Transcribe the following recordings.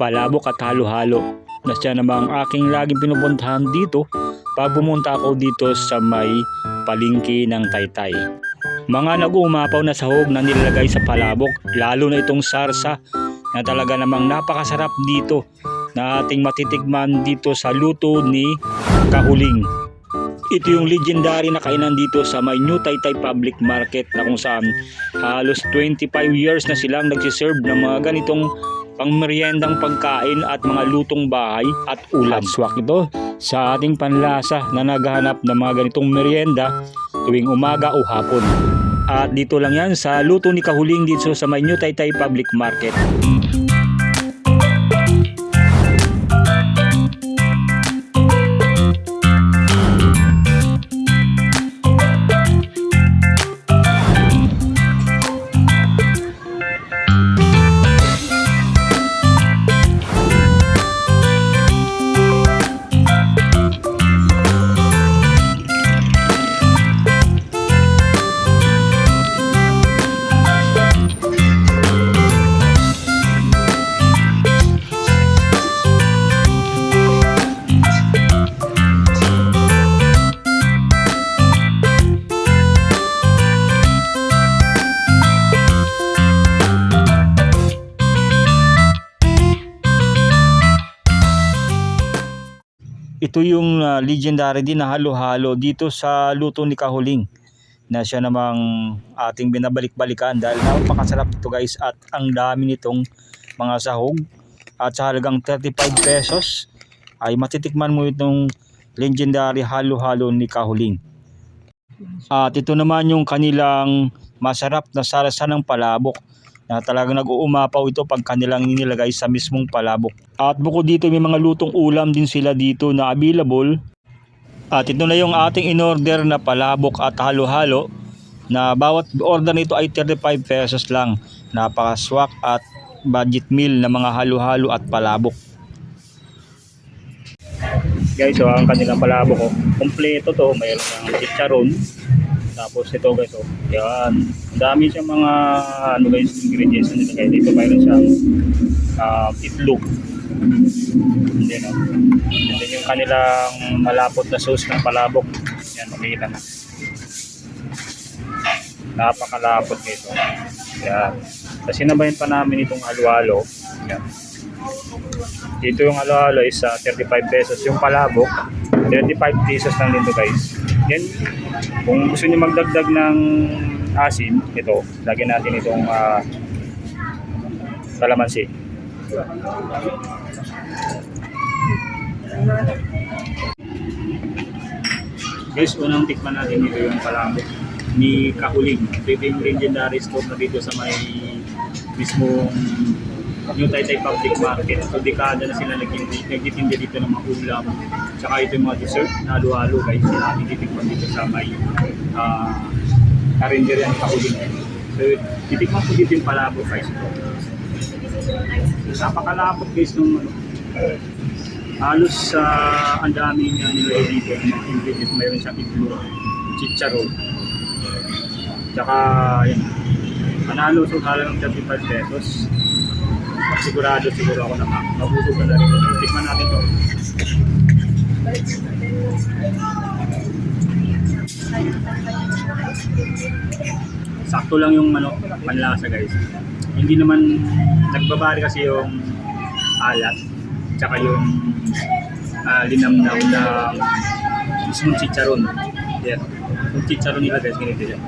palabok at halo-halo na siya namang aking laging pinupuntahan dito pag pumunta ako dito sa may palingki ng Taytay. Mga nag-uumapaw na sahog na nilalagay sa palabok, lalo na itong sarsa na talaga namang napakasarap dito na ating matitikman dito sa luto ni Kahuling. Ito yung legendary na kainan dito sa may New Taytay Public Market na kung saan halos 25 years na silang nagsiserve ng mga ganitong pangmeryendang pagkain at mga lutong bahay at ulam. At swak ito sa ating panlasa na naghahanap ng mga ganitong merienda tuwing umaga o hapon. At dito lang yan sa luto ni Kahuling dito sa may New Taytay Public Market. Ito yung ah, legendary din na halo-halo dito sa luto ni Kahuling na siya namang ating binabalik-balikan dahil napakasarap ito guys at ang dami nitong mga sahog at sa halagang 35 pesos ay matitikman mo itong legendary halo-halo ni Kahuling. At ito naman yung kanilang masarap na sarasa ng palabok na talagang nag-uumapaw ito pag kanilang nilagay sa mismong palabok. At bukod dito may mga lutong ulam din sila dito na available. At ito na yung ating in-order na palabok at halo-halo na bawat order nito ay 35 pesos lang. Napakaswak at budget meal na mga halo-halo at palabok. Guys, so ang kanilang palabok ko, kompleto to, mayroon ng chicharon, tapos ito guys, oh, yan. Dami siyang mga ano guys, ingredients na nilagay dito. Mayroon siyang uh, itlog. Then, oh, and then yung kanilang malapot na sauce ng palabok. Yan, makikita na. Napakalapot nito. Yan. Tapos sinabayan pa namin itong halo-halo. Yan. Dito yung halo-halo is uh, 35 pesos. Yung palabok, 35 pesos lang dito guys. Yan, kung gusto niyo magdagdag ng asin, ito, lagyan natin itong uh, kalamansi. Guys, unang tikman natin ito yung palabok ni Kahuling. Ito yung legendary store na dito sa may mismong New Taytay Public Market. So, dekada na sila nagtitinda dito ng mga ulam. Tsaka ito yung mga dessert na halo-halo guys. Sila tititikman dito sa may uh, karinderya ng Kahuling. So, titikman ko dito yung palabok guys. Napakalapot guys nung ano, halos sa ang dami niya nilagay dito ng mga ingredients. Mayroon siyang itlog, chicharon, tsaka yun. Panalo so halagang 35 pesos. Sigurado siguro ako na mabusog na rin. Tikman natin to. Sakto lang yung ano, panlasa guys. Hindi naman nagbabari kasi yung alat tsaka yung uh, linamnam na mismong chicharon. Yan. Yung chicharon nila guys, ganito yan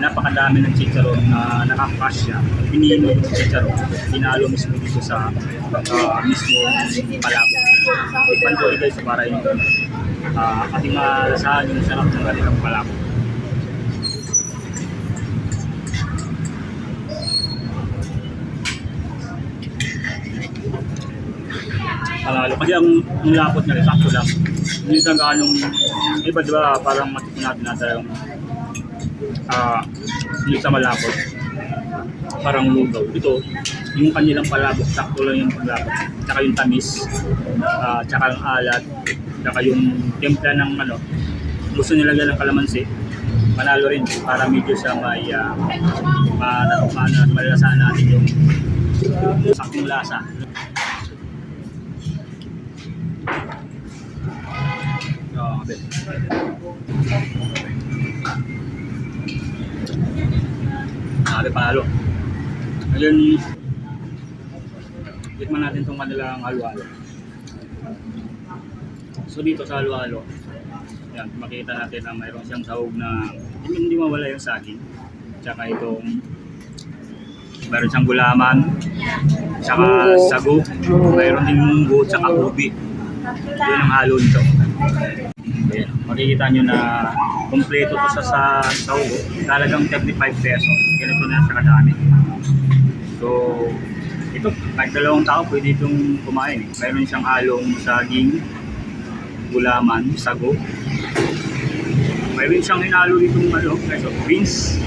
napakadami ng chicharon na nakakasya. Pinino yung chicharon, pinalo mismo dito sa uh, mismo palabok. Ipan ko guys para yung uh, ating malasahan yung sarap ng kanilang palabok. Panalo. Kasi ang, ang lapot niya, sakto lang. Hindi na ganong, iba di ba, parang matikman natin natin yung ah hindi sa malapot parang lugaw ito yung kanilang palabok sakto lang yung palabok tsaka yung tamis ah tsaka yung alat tsaka yung timpla ng ano, gusto nilagay ng kalamansi, panalo rin para medyo siya may ah, uh, manakukan at malalasaan natin yung sakong lasa. Oh, okay. Sabi palo. Ngayon, tikman natin itong kanilang halo-halo. So dito sa halo-halo, yan, makita natin na mayroon siyang sahog na hindi, hindi mawala yung saging. Tsaka itong mayroon siyang gulaman, tsaka Munggo. sago, mayroon ding munggo, tsaka ubi. Yun ang halo nito. Ayan, makikita nyo na kompleto to sa sa sahog. Talagang 35 pesos. Ganito na sa kadami. So, ito, kahit dalawang tao pwede itong kumain. Eh. Mayroon siyang halong saging, gulaman, sago. Mayroon siyang hinalo ditong ano, peso, beans,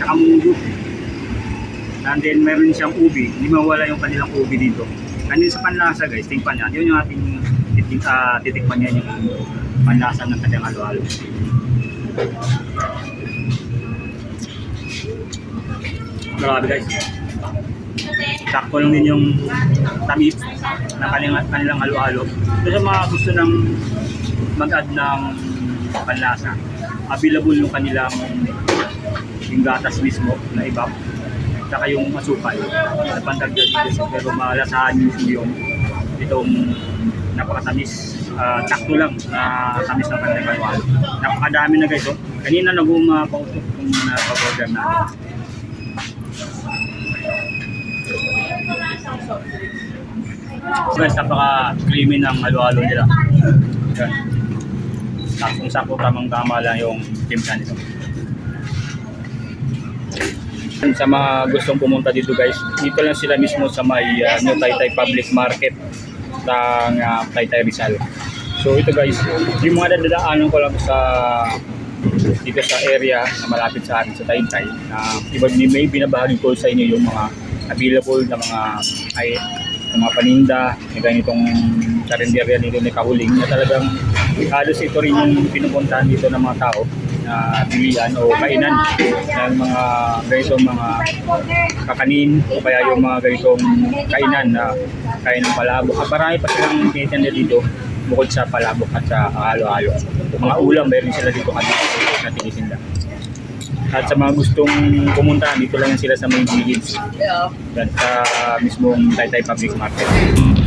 tsaka munggo. And then mayroon siyang ubi. Hindi mawala yung kanilang ubi dito. And then sa panlasa guys, tingpan niya. Yun yung ating titik, uh, titikman niya yung panlasa ng kanyang halo-halo. Grabe guys. Sakto lang din yung tamis ng kanilang, kanilang halo-halo. Ito sa mga gusto ng mag-add ng panlasa. Available yung kanilang yung gatas mismo na ibang saka yung masukal na pandagdag dito pero malasahan mismo yung itong napakatamis uh, takto lang na tamis ng pandagdag napakadami na guys oh. kanina nag-umapautok kung napag-order natin guys napaka creamy ng halo-halo nila yan saktong sakto tamang tama lang yung timpla nito sa mga gustong pumunta dito guys, dito lang sila mismo sa may uh, New Taytay Public Market ng uh, Taytay Rizal. So ito guys, yung mga dadaanan ko lang sa dito sa area na malapit sa akin sa Taytay. Uh, iba ni may binabahagi ko sa inyo yung mga available na mga ay ng mga paninda, yung ganitong karinderya dito ni Kahuling na talagang halos ito rin yung pinupuntahan dito ng mga tao na bilihan o kainan ng mga ganitong mga kakanin o kaya yung mga ganitong kainan na kain ng palabok. At marami pa silang tinitinda dito bukod sa palabok at sa halo-halo. Mga ulam, meron sila dito kasi na tinitinda. At sa mga gustong pumunta, dito lang sila sa may village. Yeah. Yan sa mismong Taytay Public Market.